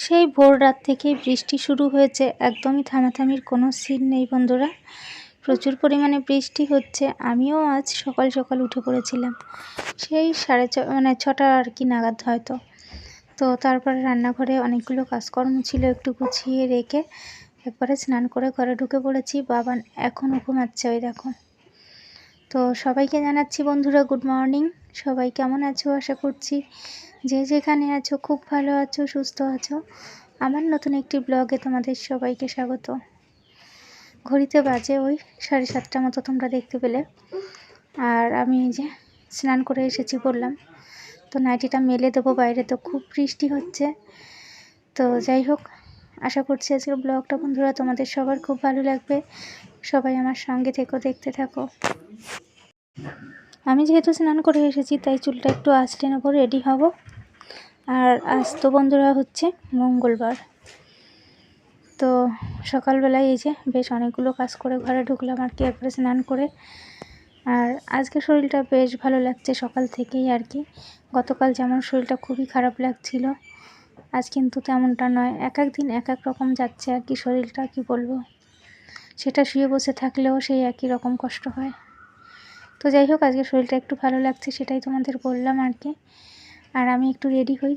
সেই ভোর রাত থেকেই বৃষ্টি শুরু হয়েছে। একদমই থামাথামির কোনো সিন নেই বন্ধুরা। প্রচুর পরিমাণে বৃষ্টি হচ্ছে। আমিও আজ সকাল সকাল উঠে পড়েছিলাম। সেই সাড়ে ছ মানে ছটা আর কি নাগাদ হয়তো। তো তারপরে রান্নাঘরে অনেকগুলো কাজকর্ম ছিল একটু গুছিয়ে রেখে একবারে স্নান করে ঘরে ঢুকে পড়েছি। বাবান এখনও ঘুমাচ্ছে ওই দেখো। তো সবাইকে জানাচ্ছি বন্ধুরা, গুড মর্নিং। সবাই কেমন আছো? আশা করছি যে যেখানে আছো, খুব ভালো আছো, সুস্থ আছো। আমার নতুন একটি ব্লগে তোমাদের সবাইকে স্বাগত। ঘড়িতে বাজে ওই সাড়ে সাতটা মতো তোমরা দেখতে পেলে। আর আমি এই যে স্নান করে এসেছি বললাম। তো নাইটিটা মেলে দেবো বাইরে, তো খুব বৃষ্টি হচ্ছে। তো যাই হোক, আশা করছি আজকের ব্লগটা বন্ধুরা তোমাদের সবার খুব ভালো লাগবে। সবাই আমার সঙ্গে থেকো, দেখতে থাকো। আমি যেহেতু স্নান করে এসেছি, তাই চুলটা একটু আসলে নেব রেডি হব। আর আজ তো বন্ধুরা হচ্ছে মঙ্গলবার। তো সকালবেলায় এই যে বেশ অনেকগুলো কাজ করে ঘরে ঢুকলাম আর কি, একবারে স্নান করে। আর আজকে শরীরটা বেশ ভালো লাগছে সকাল থেকেই আর কি। গতকাল যেমন শরীরটা খুবই খারাপ লাগছিল, আজ কিন্তু তেমনটা নয়। এক এক দিন এক এক রকম যাচ্ছে আর কি শরীরটা, কি বলব? সেটা শুয়ে বসে থাকলেও সেই একই রকম কষ্ট হয়। তো যাই হোক, আজকে শরীরটা একটু ভালো লাগছে, সেটাই তোমাদের বললাম আর কি। আর আমি একটু রেডি হই।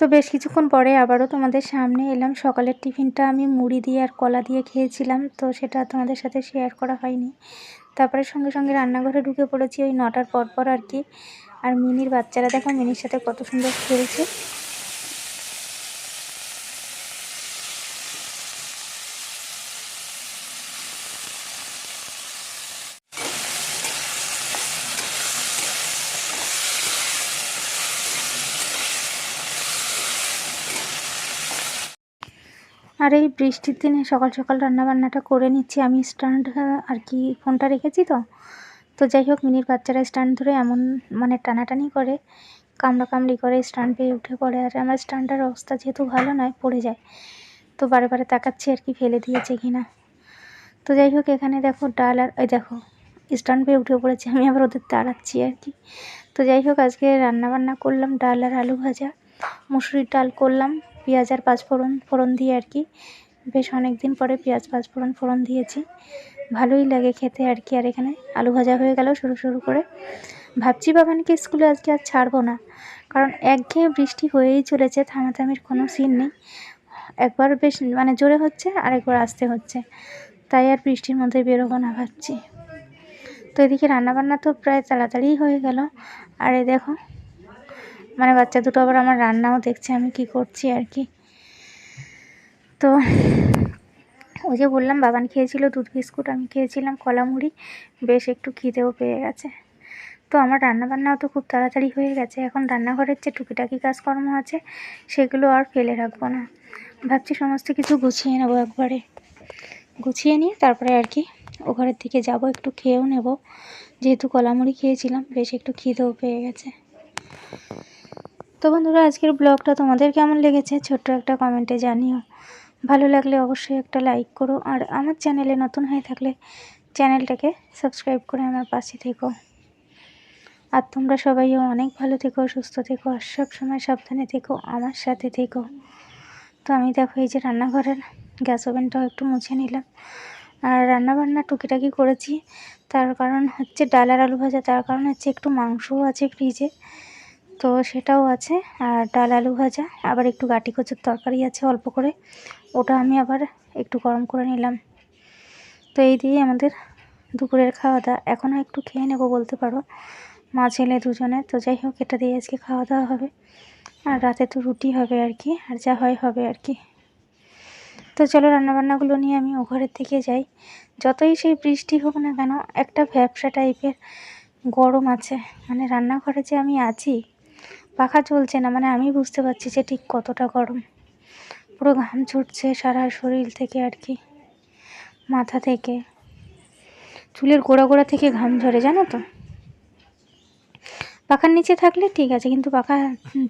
তো বেশ কিছুক্ষণ পরে আবারও তোমাদের সামনে এলাম। সকালের টিফিনটা আমি মুড়ি দিয়ে আর কলা দিয়ে খেয়েছিলাম, তো সেটা তোমাদের সাথে শেয়ার করা হয়নি। তারপরে সঙ্গে সঙ্গে রান্নাঘরে ঢুকে পড়েছি ওই নটার পর পর আর কি। আর মিনির বাচ্চারা, দেখো মিনির সাথে কত সুন্দর খেলছে। আর এই বৃষ্টির দিনে সকাল সকাল রান্নাবান্নাটা করে নিচ্ছি। আমি স্ট্যান্ড আর কি ফোনটা রেখেছি তো। তো যাই হোক, মিনির বাচ্চারা স্ট্যান্ড ধরে এমন মানে টানাটানি করে, কামড়া কামড়ি করে স্ট্যান্ড পেয়ে উঠে পড়ে। আর আমার স্ট্যান্ডটার অবস্থা যেহেতু ভালো নয়, পড়ে যায়। তো বারে বারে তাকাচ্ছি আর কি ফেলে দিয়েছে কিনা তো যাই হোক, এখানে দেখো ডাল আর ওই দেখো, স্ট্যান্ড পেয়ে উঠে পড়েছে। আমি আবার ওদের তাড়াচ্ছি আর কি। তো যাই হোক, আজকে রান্নাবান্না করলাম, ডাল আর আলু ভাজা। মুসুরির ডাল করলাম। পেঁয়াজ আর পাঁচফোড়ন ফোড়ন দিয়ে আর কি। বেশ অনেক দিন পরে পেঁয়াজ পাঁচফোড়ন ফোড়ন দিয়েছি। ভালোই লাগে খেতে আর কি। আর এখানে আলু ভাজা হয়ে গেল শুরু শুরু করে। ভাবছি বাবানকে স্কুলে আজকে আর ছাড়বো না। কারণ একঘেয়ে বৃষ্টি হয়েই চলেছে, থামাথামির কোনো সিন নেই। একবার বেশ মানে জোরে হচ্ছে আর একবার আসতে হচ্ছে। তাই আর বৃষ্টির মধ্যে বেরোবো না ভাবছি। তো এদিকে রান্নাবান্না তো প্রায় তাড়াতাড়িই হয়ে গেল। আর দেখো মানে বাচ্চা দুটো আবার আমার রান্নাও দেখছে, আমি কি করছি আর কি। তো ওই যে বললাম, বাবান খেয়েছিল দুধ, বিস্কুট, আমি খেয়েছিলাম কলা মুড়ি, বেশ একটু খিদেও পেয়ে গেছে। তো আমার রান্নাবান্নাও তো খুব তাড়াতাড়ি হয়ে গেছে, এখন রান্নাঘরের যে টুকিটাকি কাজকর্ম আছে, সেগুলো আর ফেলে রাখব না। ভাবছি সমস্ত কিছু গুছিয়ে নেব একবারে। গুছিয়ে নিয়ে তারপরে আর কি, ও ঘরের দিকে যাব, একটু খেয়েও নেব। যেহেতু কলামুড়ি খেয়েছিলাম, বেশ একটু খিদেও পেয়ে গেছে। তো বন্ধুরা, আজকের ব্লগটা তোমাদের কেমন লেগেছে ছোট্ট একটা কমেন্টে জানিও। ভালো লাগলে অবশ্যই একটা লাইক করো আর আমার চ্যানেলে নতুন হয়ে থাকলে চ্যানেলটাকে সাবস্ক্রাইব করে আমার পাশে থেকো। আর তোমরা সবাইও অনেক ভালো থেকো, সুস্থ থেকো আর সব সময় সাবধানে থেকো, আমার সাথে থেকো। তো আমি দেখো এই যে রান্নাঘরের গ্যাস ওভেনটাও একটু মুছে নিলাম। আর রান্নাবান্না টুকিটাকি করেছি। তার কারণ হচ্ছে ডাল আর আলু ভাজা, তার কারণ হচ্ছে একটু মাংসও আছে ফ্রিজে তো সেটাও আছে, আর ডাল আলু ভাজা, আবার একটু গাটি কচুর তরকারি আছে অল্প করে। ওটা আমি আবার একটু গরম করে নিলাম। তো এই দিয়ে আমাদের দুপুরের খাওয়া দাওয়া এখনও একটু খেয়ে নেব বলতে পারো, মা ছেলে দুজনে। তো যাই হোক, এটা দিয়ে আজকে খাওয়া দাওয়া হবে। আর রাতে তো রুটি হবে আর কি, আর যা হয় হবে আর কি। তো চলো রান্নাবান্নাগুলো নিয়ে আমি ও ঘরের থেকে যাই। যতই সেই বৃষ্টি হোক না কেন, একটা ভ্যাবসা টাইপের গরম আছে। মানে রান্নাঘরে যে আমি আছি পাখা চলছে না মানে আমি বুঝতে পারছি যে ঠিক কতটা গরম। পুরো ঘাম ছুটছে সারা শরীর থেকে আর কি, মাথা থেকে। চুলের গোড়া গোড়া থেকে ঘাম ঝরে, জানো তো? পাখার নিচে থাকলে ঠিক আছে, কিন্তু পাখা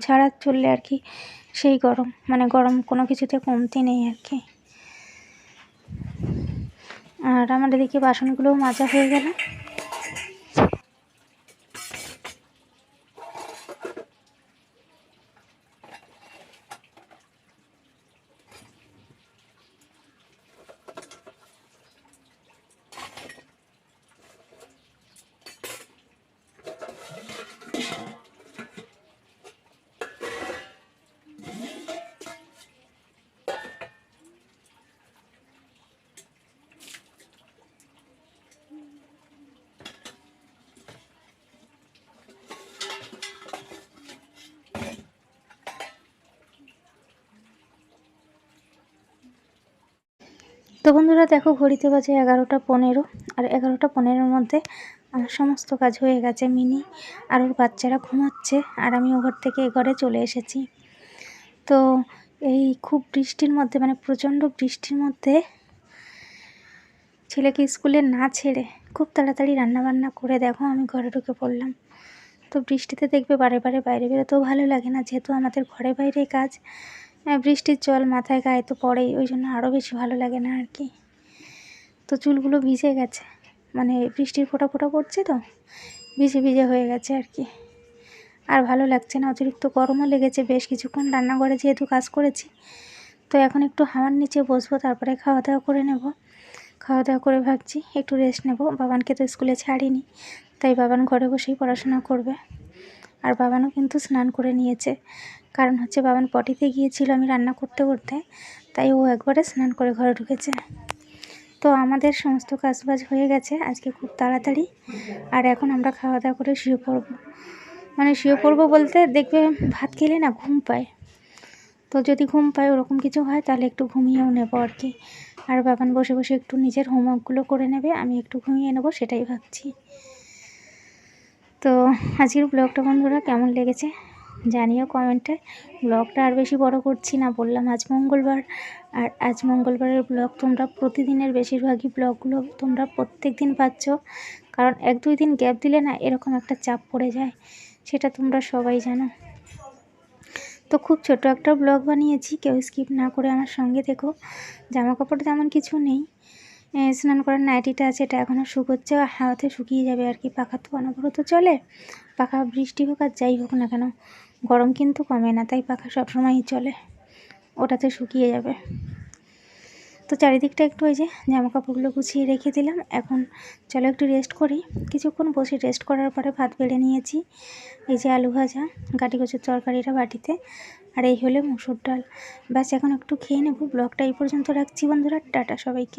ছাড়া চললে আর কি সেই গরম মানে গরম কোনো কিছুতে কমতি নেই আর কি। আর আমার এদিকে বাসনগুলোও মাজা হয়ে গেল। তো বন্ধুরা দেখো ঘড়িতে বাজে এগারোটা পনেরো, আর এগারোটা পনেরোর মধ্যে আমার সমস্ত কাজ হয়ে গেছে। মিনি আর ওর বাচ্চারা ঘুমাচ্ছে, আর আমি ও ঘর থেকে ঘরে চলে এসেছি। তো এই খুব বৃষ্টির মধ্যে মানে প্রচণ্ড বৃষ্টির মধ্যে ছেলেকে স্কুলে না ছেড়ে খুব তাড়াতাড়ি রান্নাবান্না করে দেখো, আমি ঘরে ঢুকে পড়লাম। তো বৃষ্টিতে দেখবে বারে বারে বাইরে বেরোতেও ভালো লাগে না, যেহেতু আমাদের ঘরে বাইরে কাজ। বৃষ্টির জল মাথায় গায়ে তো পড়েই, ওই জন্য আরও বেশি ভালো লাগে না আর কি। তো চুলগুলো ভিজে গেছে মানে বৃষ্টির ফোঁটা ফোঁটা পড়ছে তো, ভিজে ভিজে হয়ে গেছে আর কি। আর ভালো লাগছে না, অতিরিক্ত গরমও লেগেছে বেশ কিছুক্ষণ, রান্নাঘরে যেহেতু কাজ করেছি, তো এখন একটু হাওয়ার নিচে বসবো, তারপরে খাওয়া দাওয়া করে নেব। খাওয়া দাওয়া করে ভাবছি, একটু রেস্ট নেব, বাবানকে তো স্কুলে ছাড়িনি, তাই বাবান ঘরে বসেই পড়াশোনা করবে। আর বাবানও কিন্তু স্নান করে নিয়েছে কারণ হচ্ছে বাবান পটিতে গিয়েছিল আমি রান্না করতে করতে, তাই ও একবারে স্নান করে ঘরে ঢুকেছে। তো আমাদের সমস্ত কাজবাজ হয়ে গেছে, আজকে খুব তাড়াতাড়ি। আর এখন আমরা খাওয়া দাওয়া করে শুয়ে পড়ব। মানে শুয়ে পড়ব বলতে দেখবে ভাত খেলে না ঘুম পায়। তো যদি ঘুম পায় ওরকম কিছু হয় তাহলে একটু ঘুমিয়েও নেব আর কি। আর বাবান বসে বসে একটু নিজের হোমওয়ার্কগুলো করে নেবে, আমি একটু ঘুমিয়ে নেব সেটাই ভাবছি। তো আজকের ব্লগটা বন্ধুরা কেমন লেগেছে? জানিও কমেন্টে। ব্লগটা আর বেশি বড় করছি না, বললাম আজ মঙ্গলবার। আর আজ মঙ্গলবারের ব্লগ তোমরা প্রতিদিনের বেশিরভাগই ব্লগগুলো তোমরা প্রত্যেক দিন পাচ্ছ। কারণ এক দুই দিন গ্যাপ দিলে না এরকম একটা চাপ পড়ে যায়, সেটা তোমরা সবাই জানো। তো খুব ছোট একটা ব্লগ বানিয়েছি, কেউ স্কিপ না করে আমার সঙ্গে দেখো জামা কাপড় তেমন কিছু নেই। স্নান করার নাইটিটা আছে, এটা এখনও শুকোচ্ছে হাওয়াতে শুকিয়ে যাবে আর কি, পাখা তো অনবরত চলে। পাখা বৃষ্টি হোক আর যাই হোক না কেন গরম কিন্তু কমে না, তাই পাখা সবসময়ই চলে। ওটাতে শুকিয়ে যাবে। তো চারিদিকটা একটু ওই যে জামা কাপড়গুলো গুছিয়ে রেখে দিলাম। এখন চলো একটু রেস্ট করি। কিছুক্ষণ বসে রেস্ট করার পরে ভাত বেড়ে নিয়েছি। এই যে আলু ভাজা গাটি কচুর তরকারিটা বাটিতে, আর এই হলে মুসুর ডাল। ব্যাস, এখন একটু খেয়ে নেব। ব্লগটা এই পর্যন্ত রাখছি বন্ধুরা। টাটা সবাইকে।